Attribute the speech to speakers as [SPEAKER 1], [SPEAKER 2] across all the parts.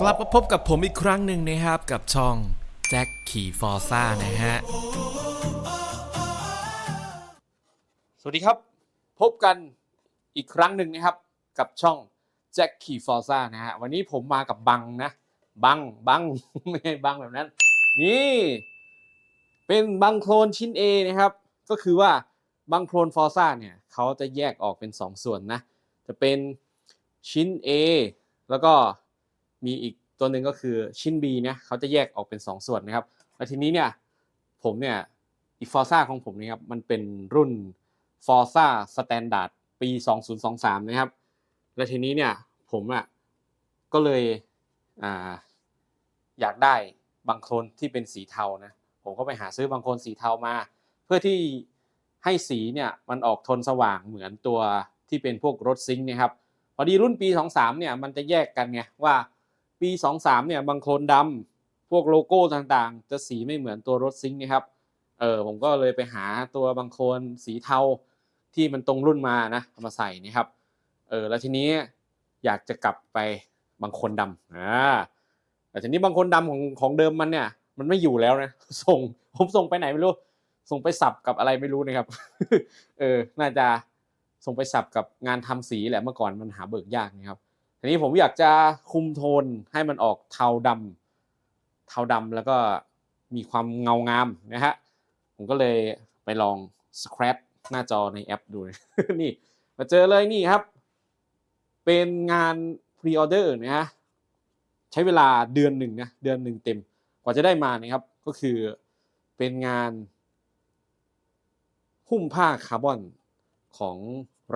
[SPEAKER 1] กลับมาพบกับผมอีกครั้งหนึ่งนะครับ กับช่องแจ็คขี่ฟอร์ซ่านะฮะ
[SPEAKER 2] สวัสดีครับ พบกันอีกครั้งหนึ่งนะครับ กับช่องแจ็คขี่ฟอร์ซ่านะฮะ วันนี้ผมมากับบังนะ บัง บัง ไม่ใช่บังแบบนั้น นี่ เป็นบังโคลนชิ้น A นะครับ ก็คือว่าบังโคลนฟอร์ซ่าเนี่ยเขาจะแยกออกเป็น 2 ส่วนนะ จะเป็นชิ้น A แล้วก็ มีอีกตัวหนึ่งก็คือชิ้น B เนี่ยเขาจะแยกออกเป็น 2 ส่วนนะครับแล้วทีนี้เนี่ยผมเนี่ยอีฟอร์ซ่าของผมนี่ยครับมันเป็นรุ่น Forza Standard ปี 2023 นะครับ และทีนี้เนี่ยผมอะก็เลยอ่าอยากได้บางโคลนที่เป็นสีเทานะผมก็ไปหาซื้อบางโคลนสีเทามา เพื่อที่ให้สีเนี่ยมันออกโทนสว่างเหมือนตัวที่เป็นพวกรถซิงค์นะครับพอดีรุ่นปี 23 เนี่ยมันจะแยกกันไงว่า ปี 23เนี่ยบางโคลนดำพวกโลโก้ต่างๆ จะสีไม่เหมือนตัวรถซิงค์นะครับเออผมก็เลยไปหาตัวบางโคลนสีเทาที่มันตรงรุ่นมานะมาใส่นะครับเออแล้วทีนี้อยากจะกลับไปบางคนดำอ่าแต่ทีนี้บางคนดำของของเดิมมันเนี่ยมันไม่อยู่แล้วนะส่งผมส่งไปไหนไม่รู้ส่งไปสับกับอะไรไม่รู้นะครับ เออ น่าจะส่งไปสับกับงานทำสีแหละเมื่อก่อนมันหาเบิกยากนะครับ ทีนี้ผมอยากจะคุมโทนให้มันออกเทาดำเทาดำแล้วก็มีความเงางามนะฮะผมก็เลยไปลอง scratch หน้าจอในแอปดู นี่มาเจอเลยนี่ครับ เป็นงาน pre-order นะฮะใช้เวลาเดือนหนึ่งนะเดือนหนึ่งเต็มกว่าจะได้มานะครับก็คือเป็นงาน หุ้มผ้าคาร์บอนของ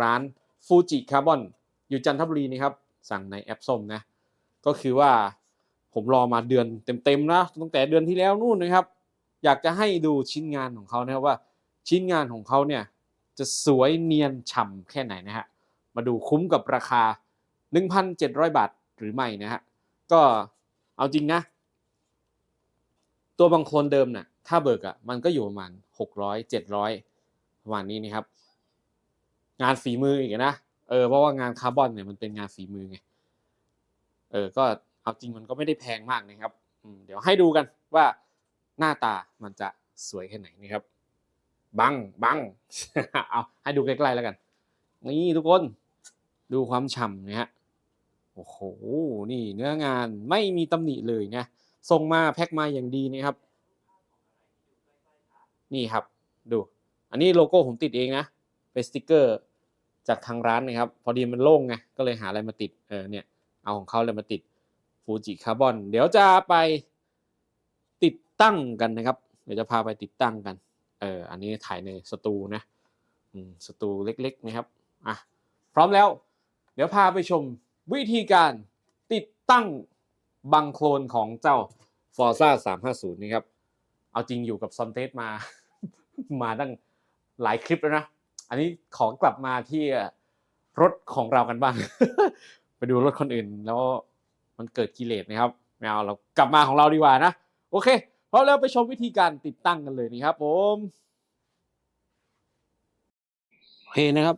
[SPEAKER 2] ร้านฟูจิคาร์บอนอยู่จันทบุรีนี่ครับ สั่งในแอปส้มนะ ก็คือว่าผมรอมาเดือนเต็มๆนะตั้งแต่เดือนที่แล้วนู่นนะครับ อยากจะให้ดูชิ้นงานของเขานะครับว่าชิ้นงานของเขาเนี่ยจะสวยเนียนฉ่ำแค่ไหนนะฮะ มาดูคุ้มกับราคา 1,700 บาทหรือไม่นะฮะ ก็เอาจริงนะ ตัวบางคนเดิมน่ะถ้าเบิกอะมันก็อยู่ประมาณ 600 700ประมาณนี้นะครับ งานฝีมืออีกนะ เออเพราะว่างานคาร์บอนเนี่ยมันเป็นงานฝีมือไงเออก็เอาจริงมันก็ไม่ได้แพงมากนะครับเดี๋ยวให้ดูกันว่าหน้าตามันจะสวยแค่ไหนนะครับ บังบังเอาให้ดูใกล้ๆแล้วกัน นี่ทุกคนดูความฉ่ำนะฮะโอ้โหนี่เนื้องานไม่มีตำหนิเลยนะส่งมาแพ็คมาอย่างดีนะครับ นี่ครับดู อันนี้โลโก้ผมติดเองนะเป็นสติกเกอร์ จากทางร้านนะครับ พอดีมันโล่งไงก็เลยหาอะไรมาติดเออเนี่ยเอาของเขาเลยมาติดฟูจิคาร์บอนเดี๋ยวจะไปติดตั้งกันนะครับ เดี๋ยวจะพาไปติดตั้งกันเอออันนี้ถ่ายในสตูนะสตูเล็กๆนะครับอะพร้อมแล้ว เดี๋ยวพาไปชมวิธีการติดตั้งบังโคลนของเจ้า Forza 350 นี่ครับ เอาจริงอยู่กับซอนเทสมา มาตั้งหลายคลิปแล้วนะ อันนี้ขอกลับมาที่รถของเรากันบ้าง ไปดูรถคนอื่น แล้วมันเกิดกิเลสนะครับไม่เอาเรากลับมาของเราดีกว่านะ โอเคพร้อมแล้วไปชมวิธีการติดตั้งกันเลยนี่ครับ ผมโอเคนะครับ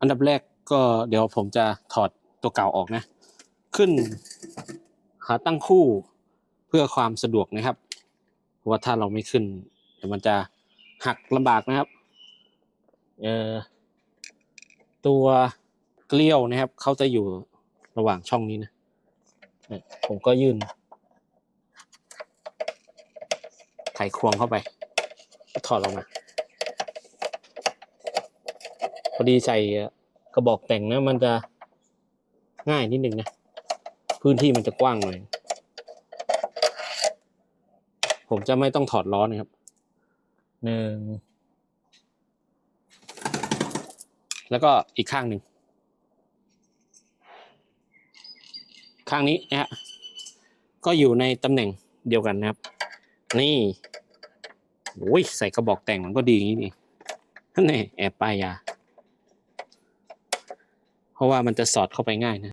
[SPEAKER 2] อันดับแรกก็เดี๋ยวผมจะถอดตัวเก่าออกนะ ขึ้นขาตั้งคู่เพื่อความสะดวกนะครับ เพราะว่าถ้าเราไม่ขึ้นเดี๋ยวมันจะหักลำบากนะครับ ตัวเกลียวนะครับเขาจะอยู่ระหว่างช่องนี้นะผมก็ยื่นไขควงเข้าไป ถอดออกมา พอดีใส่กระบอกแต่งนะมันจะง่ายนิดนึงนะ พื้นที่มันจะกว้างหน่อย ผมจะไม่ต้องถอดล้อนะครับหนึ่ง แล้วก็อีกข้างหนึ่ง ข้างนี้นะฮะก็อยู่ในตำแหน่งเดียวกันนะครับ นี่โอ้ยใส่กระบอกแต่งมันก็ดีอย่างนี้นี่นั่นแน่แอบป้ายยา เพราะว่ามันจะสอดเข้าไปง่ายนะ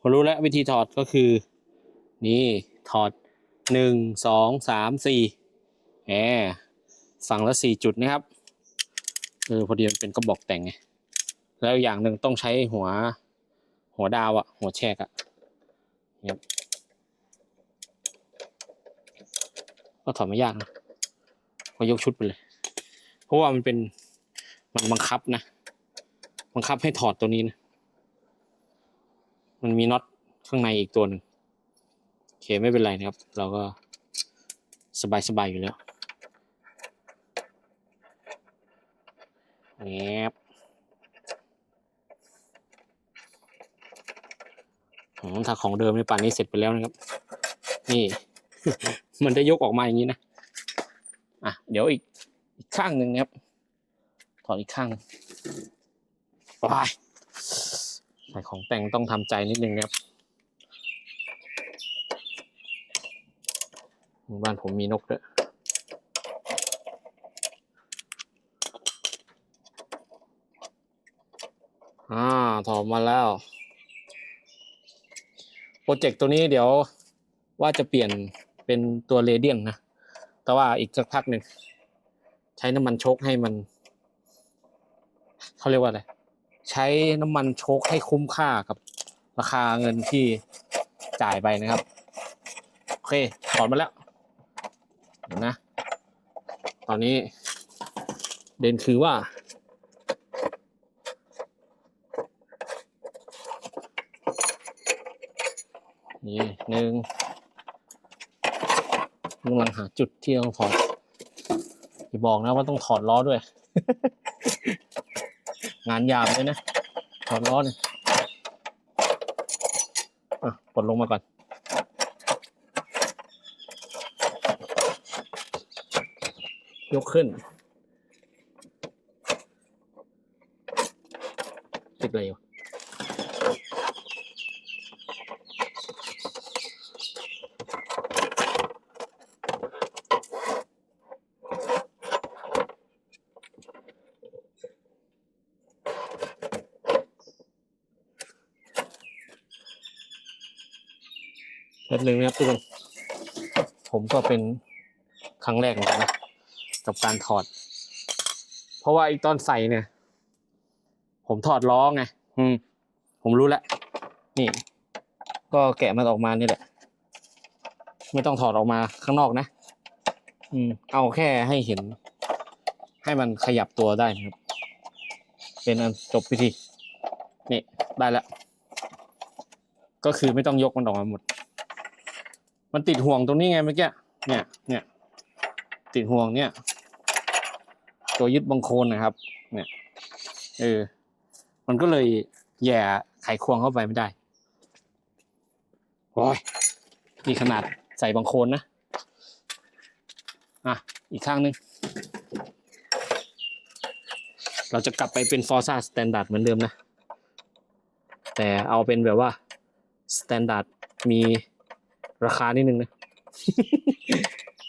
[SPEAKER 2] ผมรู้แล้ววิธีถอดก็คือ นี่ถอดหนึ่งสองสามสี่แหมฝั่งละสี่จุดนะครับเออพอดีมันเป็นกระบอกแต่งไงแล้วอย่างหนึ่งต้องใช้หัว หัวดาวอะหัวแชกอะเนี่ยก็ถอดไม่ยากนะก็ยกชุดไปเลย เพราะว่ามันเป็นมันบังคับนะ บังคับให้ถอดตัวนี้นะ มันมีน็อตข้างในอีกตัวหนึ่งโอเคไม่เป็นไรนะครับ เราก็สบายสบายๆอยู่แล้วแอบอืมถ้าของเดิมในป่านนี้เสร็จไปแล้วนะครับ นี่ มันจะยกออกมาอย่างนี้นะอะเดี๋ยวอีกอีกข้างหนึ่งนะครับถอดอีกข้างไป ใส่ของแต่งต้องทำใจนิดนึงนะครับบ้านผมมีนกด้วยอ่าถอดมาแล้ว โปรเจกต์ตัวนี้เดี๋ยวว่าจะเปลี่ยนเป็นตัวเรเดียนนะ แต่ว่าอีกสักพักหนึ่ง ใช้น้ำมันโชคให้มัน เขาเรียกว่าอะไร ใช้น้ำมันโชคให้คุ้มค่ากับราคาเงินที่จ่ายไปนะครับ โอเคถอดมาแล้วเดี๋ยวนะ ตอนนี้ เด่นคือว่า นี่หนึ่งกำลังหาจุดที่ต้องถอดอย่าบอกนะว่าต้องถอดล้อด้วย งานยาวเลยนะถอดล้อเนี่ยอะปลดลงมาก่อนยกขึ้น ติดอะไรอยู่ แป๊บนึงนะครับทุกคนผมก็เป็นครั้งแรกเหมือนกันนะกับการถอด เพราะว่าไอีตอนใส่เนี่ย ผมถอดล้อไงอืม ผมรู้แล้วนี่ ก็แกะมันออกมานี่แหละ ไม่ต้องถอดออกมาข้างนอกนะอืม เอาแค่ให้เห็น ให้มันขยับตัวได้ครับ เป็นอันจบพิธีนี่ได้แล้วก็คือไม่ต้องยกมันออกมาหมด มันติดห่วงตรงนี้ไงเมื่อกี้เนี่ยเนี่ยติดห่วงเนี่ย ตัวยึดบังโคลนนะครับ เนี่ยเออมันก็เลยแย่ไขควงเข้าไปไม่ได้โอ้ยนี่ขนาดใส่บังโคลนนะอะอีกข้างหนึง เราจะกลับไปเป็น Forza Standard เหมือนเดิมนะ แต่เอาเป็นแบบว่า Standard มี ราคานิดนึงนะ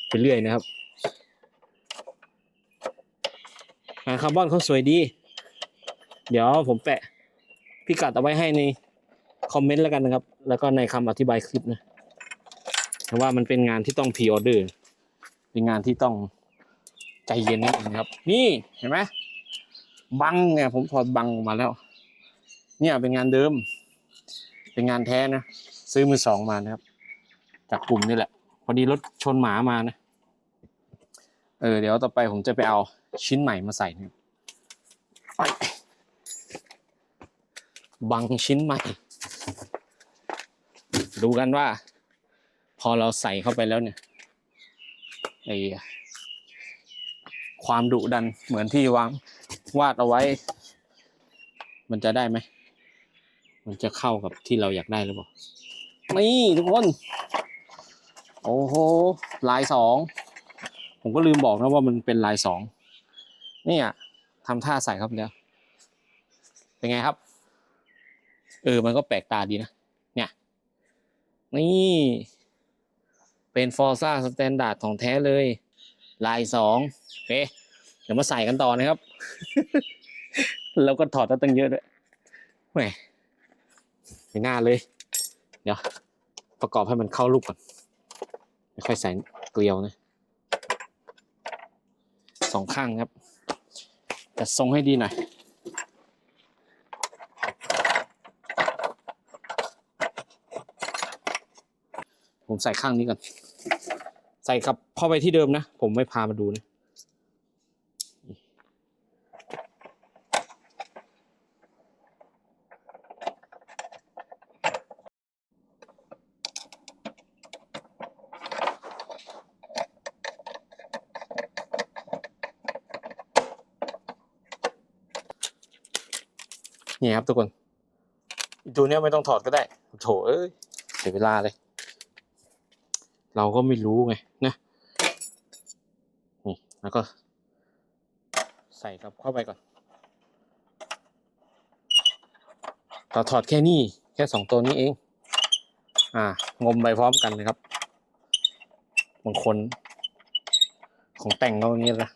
[SPEAKER 2] ไปเรื่อยนะครับงานคาร์บอนเขาสวยดี เดี๋ยวผมแปะพิกัดเอาไว้ให้ในคอมเมนต์แล้วกันนะครับ แล้วก็ในคำอธิบายคลิปนะเพราะว่ามันเป็นงานที่ต้องพ r ออเดอร์ เป็นงานที่ต้องใจเย็นนิดนึงครับ นี่เห็นไหมบังเนี่ย ผมถอดบังออกมาแล้ว เนี่ยเป็นงานเดิม เป็นงานแท้นะ ซื้อมือสองมานะครับ จากกลุ่มนี่แหละ พอดีรถชนหมามานะ เออ เดี๋ยวต่อไปผมจะไปเอาชิ้นใหม่มาใส่นะบไปบังชิ้นใหม่ ดูกันว่า พอเราใส่เข้าไปแล้วเนี่ยไอความดุดันเหมือนที่วางวาดเอาไว้ มันจะได้ไหม มันจะเข้ากับที่เราอยากได้หรือเปล่า นี่ทุกคน โอ้โหลายสองผมก็ลืมบอกนะว่ามันเป็นลายสองเนี่ยทำท่าใส่ครับแล้วเป็นไงครับ เออมันก็แปลกตาดีนะ เนี่ย นี่เป็น Forza Standard ของแท้เลย ลายสองโอเคเดี๋ยวมาใส่กันต่อนะครับ แล้วก็ถอดตั้งเยอะด้วยแหมไม่น่าเลย เดี๋ยวประกอบให้มันเข้ารูปก่อน ค่อยใส่เกลียวนะสองข้างครับจัดทรงให้ดีหน่อยผมใส่ข้างนี้ก่อน ใส่กับเข้าไปที่เดิมนะ ผมไม่พามาดูนะ นี่ครับทุกคนอีตัวเนี้ยไม่ต้องถอดก็ได้ โถเอ้ยเสียเวลาเลย เราก็ไม่รู้ไงนะนี่แล้วก็ ใส่กับเข้าไปก่อนเราถอดแค่นี้แค่สองตัวนี้เอง อ่า งมไปพร้อมกันนะครับบางคนของแต่งเราอย่างนี้นะ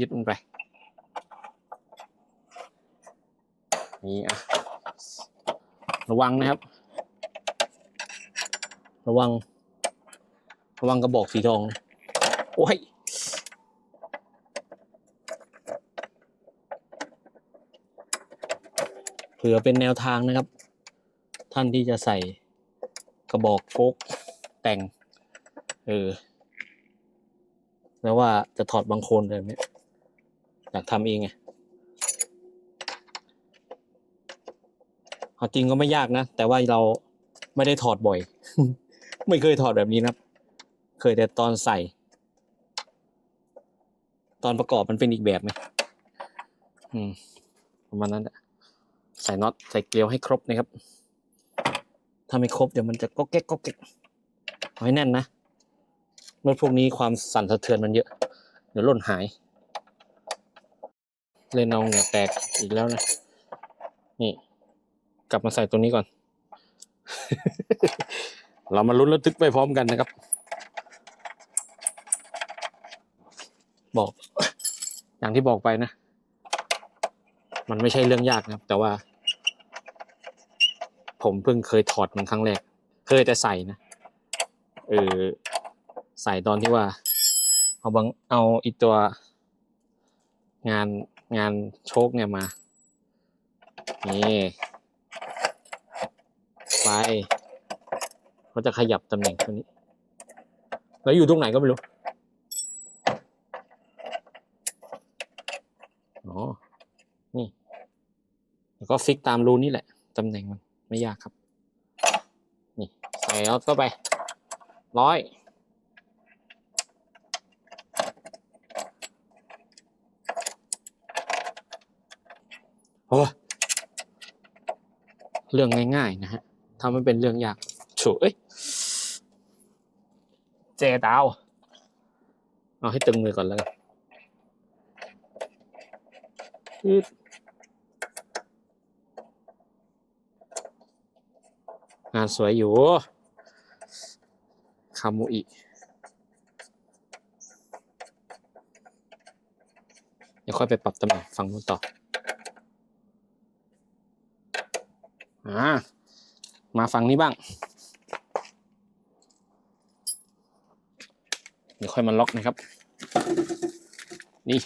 [SPEAKER 2] ยึดมันไป นี่อะระวังนะครับ ระวัง ระวังกระบอกสีทอง โอ้ยเผื่อเป็นแนวทางนะครับ ท่านที่จะใส่กระบอกโฟกแต่ง เออแล้วว่าจะถอดบางโคนแบบนี้อยากทำเองไง เอาจริงก็ไม่ยากนะ แต่ว่าเราไม่ได้ถอดบ่อย ไม่เคยถอดแบบนี้นะครับ เคยแต่ตอนใส่ ตอนประกอบมันเป็นอีกแบบไงอืมประมาณนั้นแหละใส่น็อตใส่เกลียวให้ครบนะครับ ถ้าไม่ครบเดี๋ยวมันจะก็แก๊กก็แก๊กเอาให้แน่นนะรถพวกนี้ความสั่นสะเทือนมันเยอะ เดี๋ยวหล่นหาย เลนอาเหงื่อแตกอีกแล้วนะ นี่ กลับมาใส่ตัวนี้ก่อน เรามาลุ้นระทึกไปพร้อมกันนะครับ บอก อย่างที่บอกไปนะ มันไม่ใช่เรื่องยากนะครับ แต่ว่า ผมเพิ่งเคยถอดมันครั้งแรก เคยแต่ใส่นะเออใส่ตอนที่ว่า เอาบางเอาอีตัวงานงานโชคเนี่ยมา นี่ ไปเขาจะขยับตำแหน่งตัวนี้ แล้วอยู่ตรงไหนก็ไม่รู้อ๋อนี่แล้วก็ฟิกตามรูนี่แหละตำแหน่งมันไม่ยากครับ นี่ใส่เอาเข้าไปร้อยโอ้เรื่องง่าย ๆ นะฮะ ทำมันเป็นเรื่องยากโฉเอ้ยเจดาว เอาให้ตึงเลยก่อนแล้วกันงานสวยอยู่ คามุอิเดี๋ยวค่อยไปปรับตำแหน่งฝั่งนู้นต่อ อ่า มาฝั่งนี้บ้างเดี๋ยวค่อยมาล็อกนะครับ นี่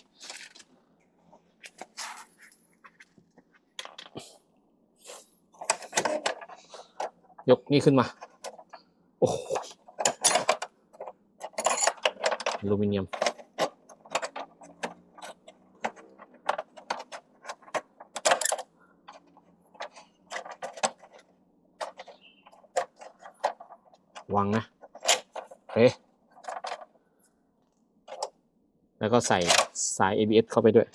[SPEAKER 2] ยกนี่ขึ้นมา โอ้อลูมิเนียม วางนะโอเค แล้วก็ใส่สาย ABS เข้าไปด้วย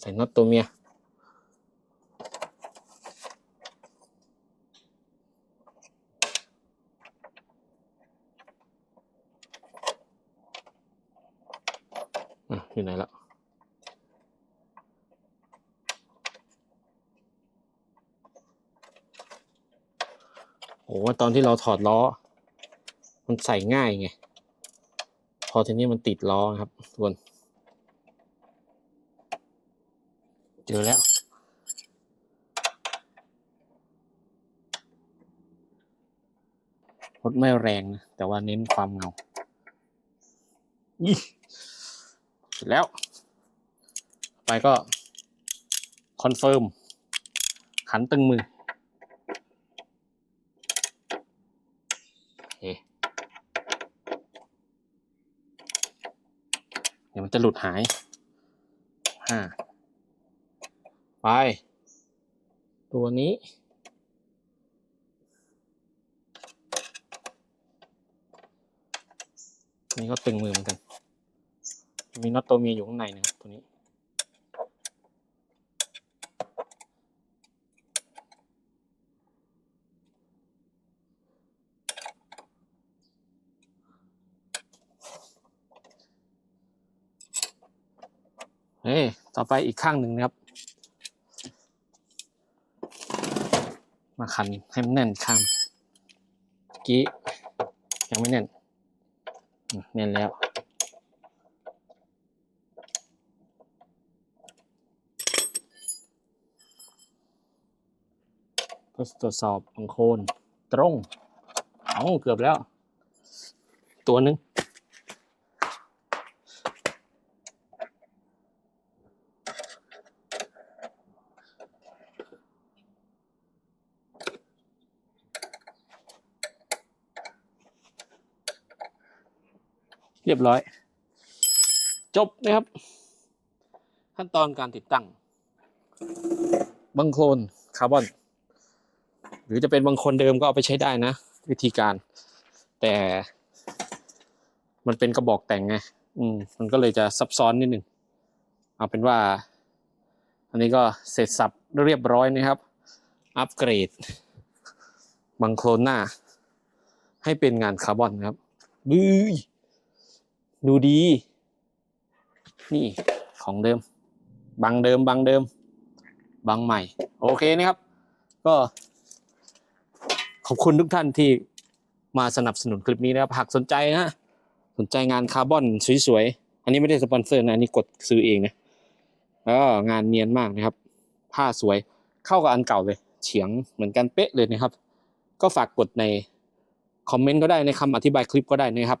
[SPEAKER 2] ใส่น็อตตัวเมียอะอยู่ไหนล้ วโอ้ตอนที่เราถอดล้อ มันใส่ง่ายไง พอทีนี้มันติดล้อครับทุกคนเจอแล้ว รถไม่แรงนะ แต่ว่าเน้นความเงายี่เสร็จแล้ว ไปก็ คอนเฟิร์ม ขันตึงมือโอเคเดี๋ยวมันจะหลุดหายห้าไป ตัวนี้ นี่ก็ตึงมือเหมือนกัน มีน็อตตัวเมียอยู่ข้างในนะครับตัวนี้ เฮ้ต่อไปอีกข้างหนึ่งนะครับ มาขันให้มันแน่นข้างกี้ยังไม่แน่นแน่นแล้วทดตรวจสอบบังโคนตรง เอาเกือบแล้ว ตัวหนึ่ง เรียบร้อย จบนะครับ ขั้นตอนการติดตั้ง บังโคลนคาร์บอน หรือจะเป็นบางคนเดิมก็เอาไปใช้ได้นะ วิธีการ แต่ มันเป็นกระบอกแต่งไงอืมมันก็เลยจะซับซ้อนนิดหนึ่งเอาเป็นว่า อันนี้ก็เสร็จสับเรียบร้อยนะครับ อัปเกรด บังโคลนหน้า ให้เป็นงานคาร์บอนนะครับบื้ย ดูดี นี่ของเดิม บางเดิมบางเดิม บางใหม่ โอเคนะครับ ก็ ขอบคุณทุกท่านที่มาสนับสนุนคลิปนี้นะครับ หากสนใจนะสนใจงานคาร์บอนสวยๆ อันนี้ไม่ได้สปอนเซอร์นะ อันนี้กดซื้อเองนะแล้วก็งานเนียนมากนะครับ ผ้าสวยเข้ากับอันเก่าเลย เฉียงเหมือนกันเป๊ะเลยนะครับ ก็ฝากกดในคอมเมนต์ก็ได้ในคำอธิบายคลิปก็ได้นะครับ